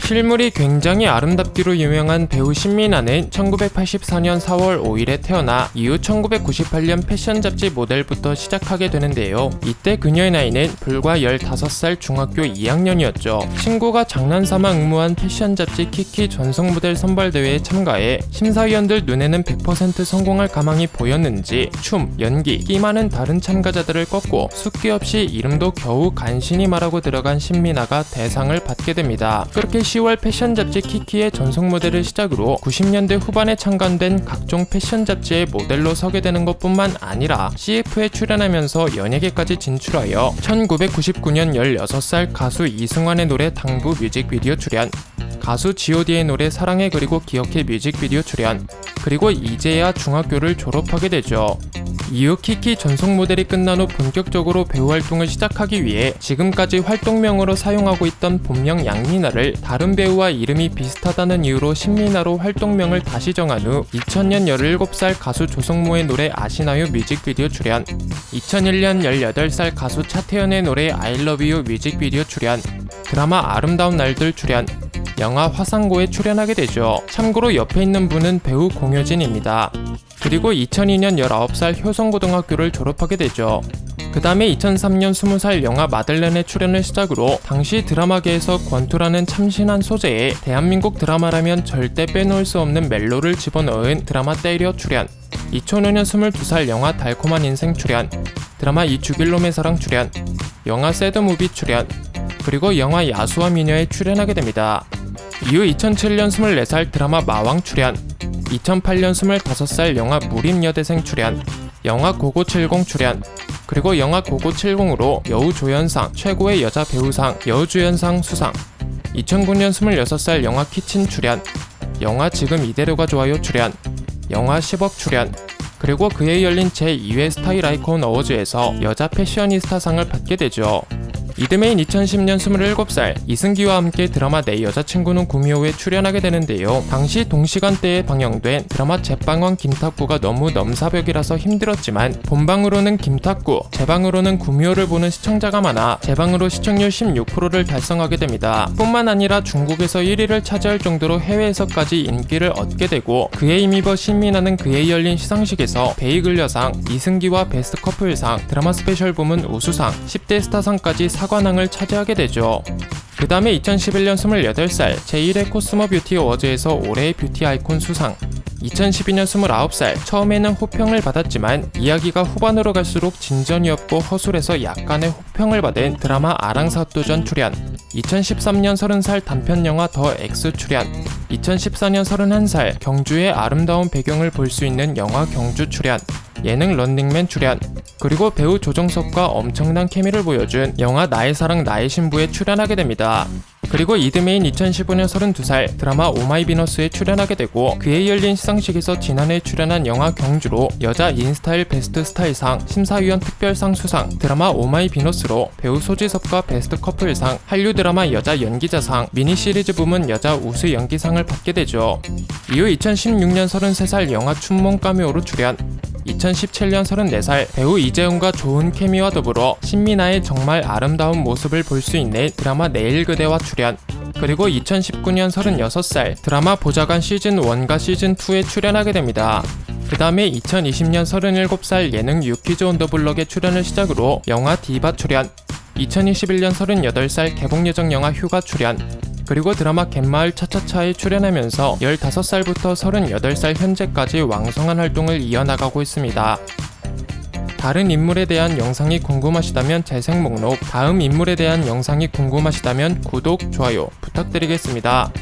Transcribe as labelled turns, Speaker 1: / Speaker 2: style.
Speaker 1: 실물이 굉장히 아름답기로 유명한 배우 신민아는 1984년 4월 5일에 태어나 이후 1998년 패션 잡지 모델부터 시작하게 되는데요. 이때 그녀의 나이는 불과 15살 중학교 2학년이었죠. 친구가 장난삼아 응모한 패션 잡지 키키 전성 모델 선발 대회에 참가해 심사위원들 눈에는 100% 성공할 가망이 보였는지 춤, 연기, 끼 많은 다른 참가자들을 꺾고 숙기 없이 이름도 겨우 간신히 말하고 들어간 신민아가 대상을 받게 됩니다. 그렇게 10월 패션 잡지 키키의 전속 모델을 시작으로 90년대 후반에 창간된 각종 패션 잡지의 모델로 서게 되는 것뿐만 아니라 CF에 출연하면서 연예계까지 진출하여 1999년 16살 가수 이승환의 노래 당부 뮤직비디오 출연 가수 G.O.D의 노래 사랑해 그리고 기억해 뮤직비디오 출연 그리고 이제야 중학교를 졸업하게 되죠. 이후 키키 전속 모델이 끝난 후 본격적으로 배우 활동을 시작하기 위해 지금까지 활동명으로 사용하고 있던 본명 양민아를 다른 배우와 이름이 비슷하다는 이유로 신민아로 활동명을 다시 정한 후 2000년 17살 가수 조성모의 노래 아시나요 뮤직비디오 출연 2001년 18살 가수 차태현의 노래 I Love You 뮤직비디오 출연 드라마 아름다운 날들 출연 영화 화상고에 출연하게 되죠. 참고로 옆에 있는 분은 배우 공효진입니다. 그리고 2002년 19살 효성고등학교를 졸업하게 되죠. 그 다음에 2003년 20살 영화 마들렌의 출연을 시작으로 당시 드라마계에서 권투라는 참신한 소재에 대한민국 드라마라면 절대 빼놓을 수 없는 멜로를 집어넣은 드라마 때려 출연 2005년 22살 영화 달콤한 인생 출연 드라마 이 죽일놈의 사랑 출연 영화 새드무비 출연 그리고 영화 야수와 미녀에 출연하게 됩니다. 이후 2007년 24살 드라마 마왕 출연 2008년 25살 영화 무림여대생 출연 영화 고고70 출연 그리고 영화 고고70으로 여우조연상 최고의 여자 배우상 여우주연상 수상 2009년 26살 영화 키친 출연 영화 지금 이대로가 좋아요 출연 영화 10억 출연 그리고 그에 열린 제2회 스타일 아이콘 어워즈에서 여자 패셔니스타상을 받게 되죠. 이듬해인 2010년 27살 이승기와 함께 드라마 내 여자친구는 구미호에 출연하게 되는데요. 당시 동시간대에 방영된 드라마 제방왕 김탁구가 너무 넘사벽이라서 힘들었지만 본방으로는 김탁구, 제방으로는 구미호를 보는 시청자가 많아 제방으로 시청률 16%를 달성하게 됩니다. 뿐만 아니라 중국에서 1위를 차지할 정도로 해외에서까지 인기를 얻게 되고 그에 힘입어 신민아는 그에 열린 시상식에서 베이글려상, 이승기와 베스트 커플상, 드라마 스페셜 부문 우수상, 10대 스타상까지 사 사관왕을 차지하게 되죠. 그 다음에 2011년 28살 제1회 코스모 뷰티 어워즈에서 올해의 뷰티 아이콘 수상. 2012년 29살 처음에는 호평을 받았지만 이야기가 후반으로 갈수록 진전이었고 허술해서 약간의 호평을 받은 드라마 아랑사또전 출연. 2013년 30살 단편 영화 더 X 출연. 2014년 31살 경주의 아름다운 배경을 볼 수 있는 영화 경주 출연. 예능 런닝맨 출연 그리고 배우 조정석과 엄청난 케미를 보여준 영화 나의 사랑 나의 신부에 출연하게 됩니다. 그리고 이듬해인 2015년 32살 드라마 오마이 비너스에 출연하게 되고 그에 열린 시상식에서 지난해 출연한 영화 경주로 여자 인스타일 베스트 스타일상 심사위원 특별상 수상 드라마 오마이 비너스로 배우 소지섭과 베스트 커플상 한류 드라마 여자 연기자상 미니 시리즈 부문 여자 우수 연기상을 받게 되죠. 이후 2016년 33살 영화 춘몽 까메오로 출연 2017년 34살 배우 이재훈과 좋은 케미와 더불어 신민아의 정말 아름다운 모습을 볼 수 있는 드라마 내일 그대와 출연. 그리고 2019년 36살 드라마 보좌관 시즌 1과 시즌 2에 출연하게 됩니다. 그 다음에 2020년 37살 예능 유키즈 온더블럭의 출연을 시작으로 영화 디바 출연. 2021년 38살 개봉 예정 영화 휴가 출연 그리고 드라마 갯마을 차차차에 출연하면서 15살부터 38살 현재까지 왕성한 활동을 이어나가고 있습니다. 다른 인물에 대한 영상이 궁금하시다면 재생 목록, 다음 인물에 대한 영상이 궁금하시다면 구독, 좋아요 부탁드리겠습니다.